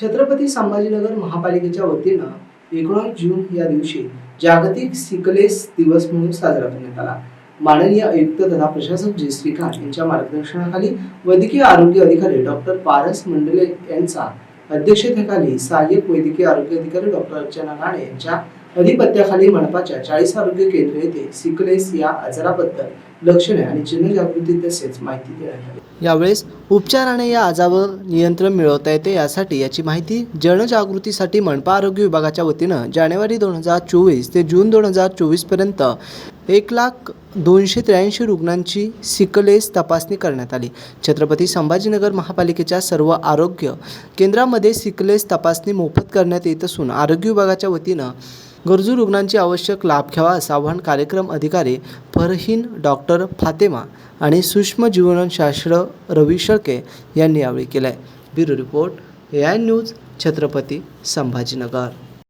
छत्रपती संभाजीनगर महापालिकेच्या वतीनं एकोणीस जून या दिवशी जागतिक सिकलेस दिवस म्हणून साजरा करण्यात आला. माननीय आयुक्त तथा प्रशासक जयश्रीकांत यांच्या मार्गदर्शनाखाली वैद्यकीय आरोग्य अधिकारी डॉक्टर पारस मंडले यांचा अध्यक्षतेखाली सहाय्यक वैद्यकीय आरोग्य अधिकारी डॉक्टर अर्चना राणे यांच्या अधिपत्याखाली मनपाच्या चाळीस आरोग्य केंद्र येथे सिकलेस या आजाराबद्दल लक्षणे आणि जनजागृती तसेच माहिती देण्यात आली. यावेळेस उपचाराने या आजारावर नियंत्रण मिळवता येते यासाठी याची माहिती जनजागृतीसाठी मनपा आरोग्य विभागाच्या वतीनं जानेवारी दोन हजार चोवीस ते जून दोन हजार चोवीसपर्यंत एक लाख दोनशे त्र्याऐंशी रुग्णांची सिकलेस तपासणी करण्यात आली. छत्रपती संभाजीनगर महापालिकेच्या सर्व आरोग्य केंद्रामध्ये सिकलेस तपासणी मोफत करण्यात येत असून आरोग्य विभागाच्या वतीनं गरजू रुग्णांची आवश्यक लाभ घ्यावा असं आवाहन कार्यक्रम अधिकारी फरहीन डॉक्टर फातेमा आणि सूक्ष्म जीवनशास्त्र रवी शळके यांनी यावेळी केलं आहे bureau report A I news Chhatrapati Sambhajinagar.